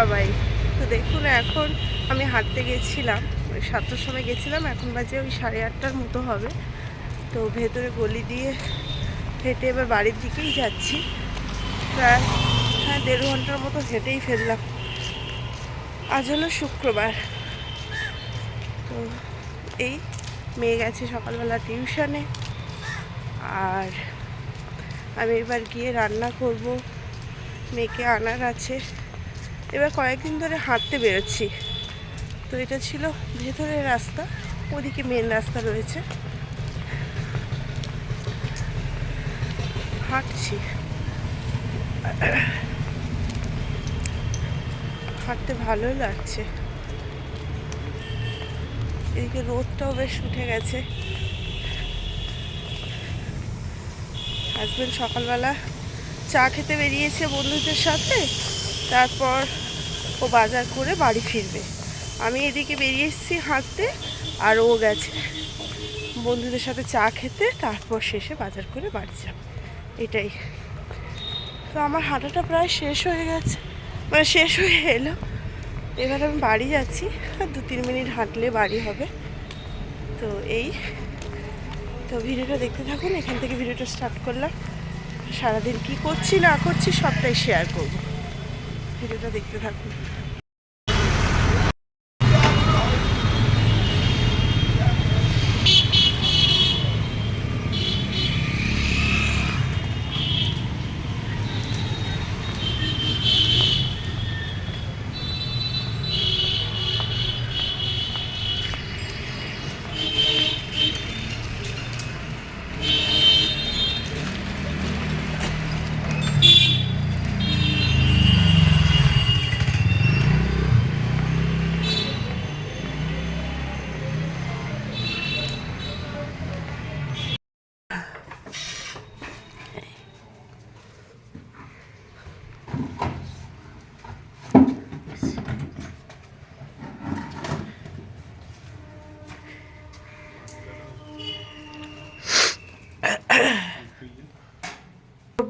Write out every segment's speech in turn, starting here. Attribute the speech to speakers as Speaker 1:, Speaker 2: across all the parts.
Speaker 1: সবাই। তো দেখুন, এখন আমি হাঁটতে গেছিলাম। ওই সাতটার সময় গেছিলাম, এখন বাজে ওই সাড়ে আটটার মতো হবে। তো ভেতরে গলি দিয়ে হেঁটে এবার বাড়ির দিকেই যাচ্ছি। প্রায় হ্যাঁ দেড় ঘণ্টার মতো হেঁটেই ফেললাম। আজ হলো শুক্রবার। তো এই মেয়ে গেছে সকালবেলা টিউশনে। আর আমি এবার গিয়ে রান্না করব। মেয়েকে আনার আছে। এবার কয়েকদিন ধরে হাঁটতে বেরোচ্ছি। তো এটা ছিল ভেতরের রাস্তা, ওদিকে মেন রাস্তা রয়েছে। হাঁটছি। হাঁটতে ভালোই লাগছে। এদিকে রোদটাও বেশ উঠে গেছে। হাজব্যান্ড সকালবেলা চা খেতে বেরিয়েছে বন্ধুদের সাথে। তারপর ও বাজার করে বাড়ি ফিরবে। আমি এদিকে বেরিয়ে এসেছি হাঁটতে আর ও গেছে। বন্ধুদের সাথে চা খেতে, তারপর শেষে বাজার করে বাড়ি যাবে। এটাই। তো আমার হাঁটাটা প্রায় শেষ হয়ে গেছে। মানে শেষ হয়ে এলো। এবার আমি বাড়ি যাচ্ছি। আর দু তিন মিনিট হাঁটলে বাড়ি হবে। তো এই। তো ভিডিওটা দেখতে থাকুন। এখান থেকে ভিডিওটা স্টার্ট করলাম। সারাদিন কি করছি, না করছি, সবটাই শেয়ার করব। ভিডিওটা দেখতে থাকুন।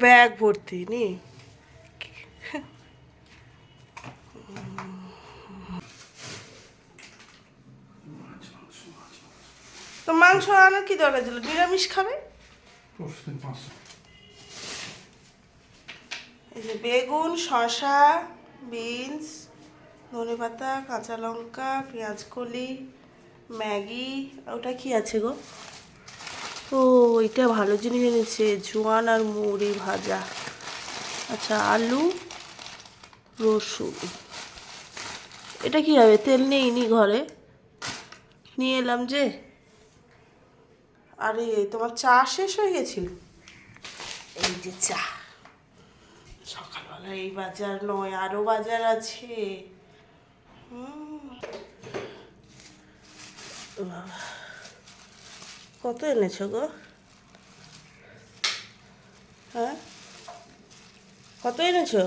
Speaker 1: ব্যাগ ভর্তি নি? তো মাংস আনার কি দরকার ছিল? নিরামিষ খাবে? এই যে বেগুন শসা বিনস ধনে পাতা কাঁচা লঙ্কা পেঁয়াজ কলি ম্যাগি ওটা কি আছে গো? ও, এটা ভালো জিনিস এনেছে, জোয়ান আর মুড়ি ভাজা। আচ্ছা আলু, রসুন। এটা কি হবে তেল নেইনি ঘরে। নিয়ে এলাম যে। আরে, তোমার চা শেষ হয়ে গেছিল? এই যে চা। সকালবেলা এই বাজার নয়, আরও বাজার আছে। হুম। কত এনেছো গো? হ্যাঁ? কত এনেছো?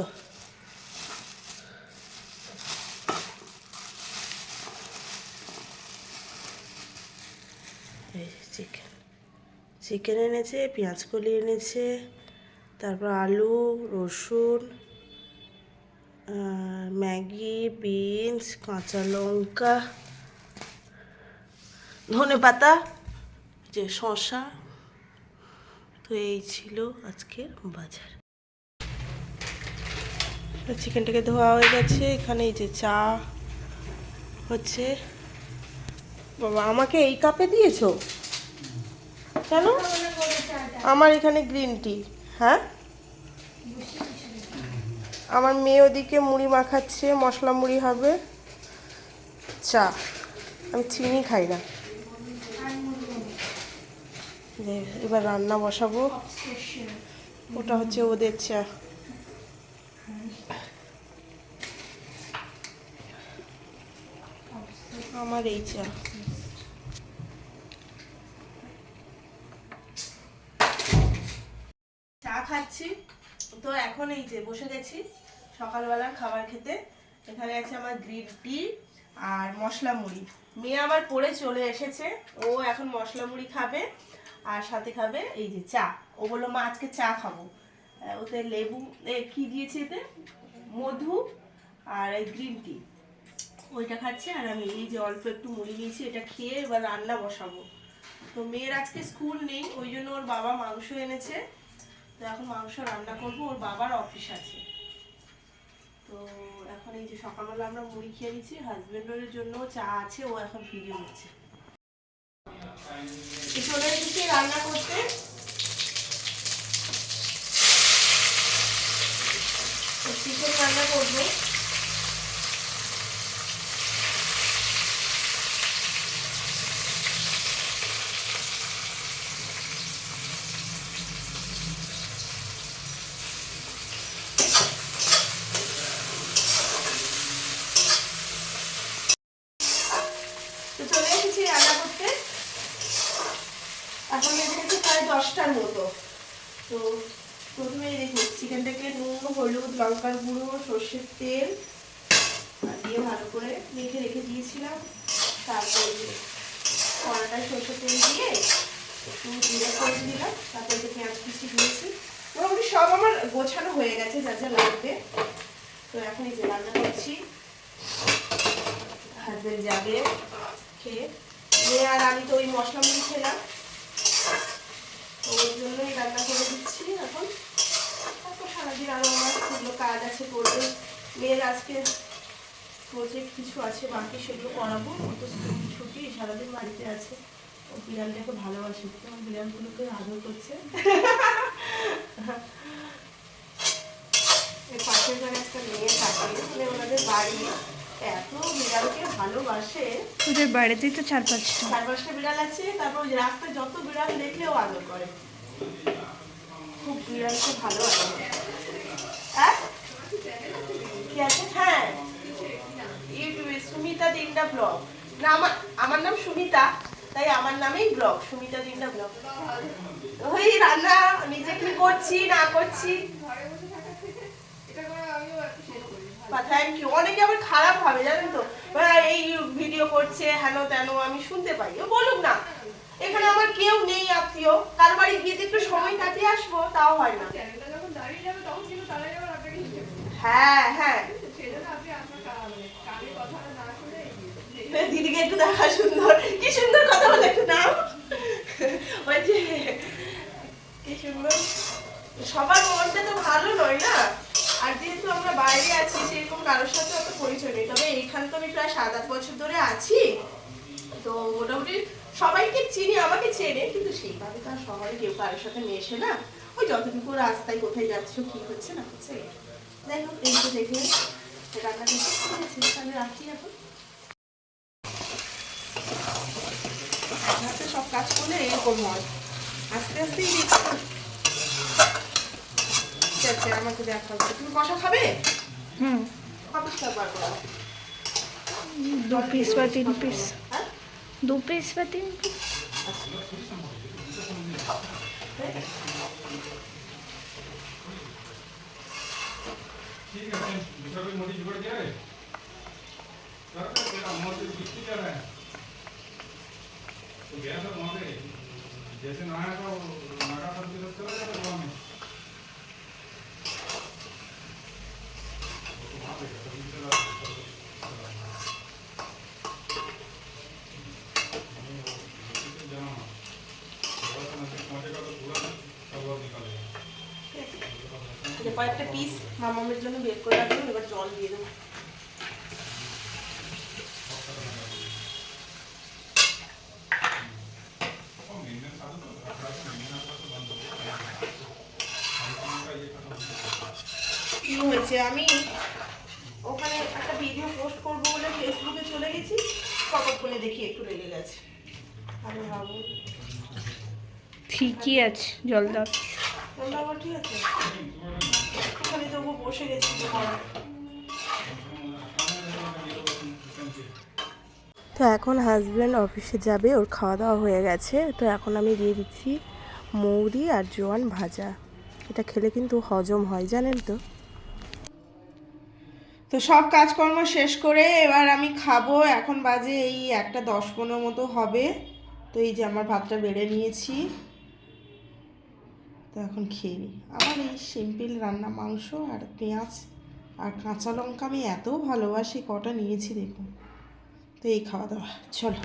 Speaker 1: চিকেন চিকেন এনেছে পেঁয়াজ কলি এনেছে, তারপর আলু, রসুন ম্যাগি, বিনস, কাঁচা লঙ্কা ধনে পাতা যে শশা, তো এই ছিল আজকের বাজার। চিকেনটাকে ধোয়া হয়ে গেছে, এখানে এই যে চা হচ্ছে। বাবা, আমাকে এই কাপে দিয়েছ? কেন? আমার এখানে গ্রিন টি হ্যাঁ? আমার মেয়ে ওদিকে মুড়ি মাখাচ্ছে, মশলা মুড়ি হবে। চা, আমি চিনি খাই না। যে এবার রান্না বসাবো। ওটা হচ্ছে ওদের চা। আমার এই চা। চা খাচ্ছি। তো এখন এই যে বসে গেছি সকালবেলা খাবার খেতে। এখানে আছে আমার গ্রিন টি আর মশলা মুড়ি। মেয়ে আবার পরে চলে এসেছে। ও এখন মশলা মুড়ি খাবে। আর সাথে খাবে এই যে চা। ও বলল, মা, আজকে চা খাব। ওতে লেবু কি দিয়েছে এতে? মধু আর এই গ্রিন টি। ওইটা খাচ্ছে, আর আমি এই যে অল্প একটু মুড়ি নিয়েছি এটা খেয়ে এবার রান্না বসাবো। তো মেয়ের আজকে স্কুল নেই, ওই জন্য ওর বাবা মাংস এনেছে। তো এখন মাংস রান্না করব, ওর বাবার অফিস আছে। তো এখন এই যে সকালবেলা আমরা মুড়ি খেয়ে নিচ্ছি হাজবেন্ডের জন্য চা আছে, ও এখন ভিডিও নিচ্ছে। চলে এসেছি রান্না করতে? চিকেন রান্না করব তো চলে এসেছি রান্না করতে এখন বেজে গেছে প্রায় দশটার মতো তো প্রথমে এই দেখুন চিকেনটাকে নুন হলুদ, লঙ্কার গুঁড়ো, সর্ষের তেল দিয়ে ভালো করে মেখে রেখে দিয়েছিলাম। তারপরে কড়াটায় সর্ষের তেল দিয়ে করে দিলাম। তারপর পেঁয়াজ কুচি দিয়েছি। মোটামুটি সব আমার গোছানো হয়ে গেছে, যা যা লাগবে। তো এখন এই যে রান্না করছি। হাজবেন্ড যাবে, খেয়ে। আর আমি তো ওই মশলা মুড়ি খেলাম। ওর জন্যই রান্না করে দিচ্ছি এখন। সারাদিন আরও আমার সেগুলো কাজ আছে করবে। মেয়ের আজকে প্রজেক্ট কিছু আছে বাকি সেগুলো করাবো। ও তো ছুটি সারাদিন বাড়িতে আছে। ও বিড়ালটাকে ভালোবাসে তোমার বিড়ালগুলোকে আদর করছে। পাশের ঘরে একটা মেয়ে থাকে মানে ওনাদের বাড়ি। এত বিড়ালকে ভালোবাসে।
Speaker 2: ওদের বাড়িতেই তো চার পাঁচটা।
Speaker 1: চার পাঁচটা বিড়াল আছে তারপর রাস্তায় যত বিড়াল দেখলেও আদর করে। খুব বিড়ালকে ভালো আদর করে। কি আছে? হ্যাঁ। ইউ অনেকে আবার খারাপ ভাবে, জানেন তো? এই ভিডিও করছে, হেন তেন, আমি শুনতে পাই। ও বলুক না। এখানে আমার কেউ নেই, আত্মীয়। কার বাড়ি গিয়ে একটু সময় কাটিয়ে আসব, তাও হয় না। হ্যাঁ হ্যাঁ। দিদিকে একটু দেখা সুন্দর। কি সুন্দর কথা বলে একটু নাম। ওই যে, কি সুন্দর। সবার মনটা তো ভালো নয় না? আর যেহেতু আমরা বাইরে আছি, সেরকম কারোর সাথে অত পরিচয় নেই। তবে এইখানে তো আমি প্রায় সাত আট বছর ধরে আছি। তো মোটামুটি সবাইকে চিনি, আমাকে চেনে, কিন্তু সেইভাবে তো আর শহরে কেউ কারোর সাথে মেশে না। ওই যতটুকু রাস্তায় কোথায় যাচ্ছ, কি হচ্ছে না হচ্ছে। যাই হোক এই দেখে রান্না করেছি তাহলে রাখি এখন। হাতে সব কাজ করলে এরকম হয়। আস্তে আস্তেই ঠিক আছে আমাকে দেখা তুমি কষা খাবে?
Speaker 2: হুম।
Speaker 1: কত বার করো?
Speaker 2: দু পিস বা তিন পিস।
Speaker 1: হ্যাঁ?
Speaker 2: দু পিস বা তিন পিস।
Speaker 3: ठीक है, दूसरा कोई मोटी जुगाड़ क्या है? कर तेरा मोटी कितनी जा रहा है? तो गया था वहाँ पे। जैसे नहाया था वो नागा सब के साथ चला गया था वहाँ में। तो वहाँ पे था चला
Speaker 1: কয়েকটা পিস মামামের জন্য বের করে রাখলাম এবার জল দিয়ে দেবো। কি হয়েছে? আমি ওখানে একটা ভিডিও পোস্ট করব বলে ফেসবুকে চলে গেছি কতক্ষণে দেখি একটু লেগে গেছে। আরে ভাবো
Speaker 2: ঠিকই আছে জল দাও।
Speaker 1: তোমরা আবার ঠিক আছে? বসে গেছি তো এখন হাজব্যান্ড অফিসে যাবে ওর খাওয়া দাওয়া হয়ে গেছে। তো এখন আমি দিয়ে দিচ্ছি মৌরি আর জোয়ান ভাজা। এটা খেলে কিন্তু হজম হয় জানেন তো? তো সব কাজকর্ম শেষ করে এবার আমি খাব। এখন বাজে এই একটা দশ পনেরো মতো হবে। তো এই যে আমার ভাতটা বেড়ে নিয়েছি। তো এখন খেয়ে নিই আমার এই সিম্পল রান্না মাংস আর পেঁয়াজ আর কাঁচা লঙ্কা আমি এত ভালোবাসি, কটা নিয়েছি দেখুন। তো এই খাওয়া দাওয়া, চলো।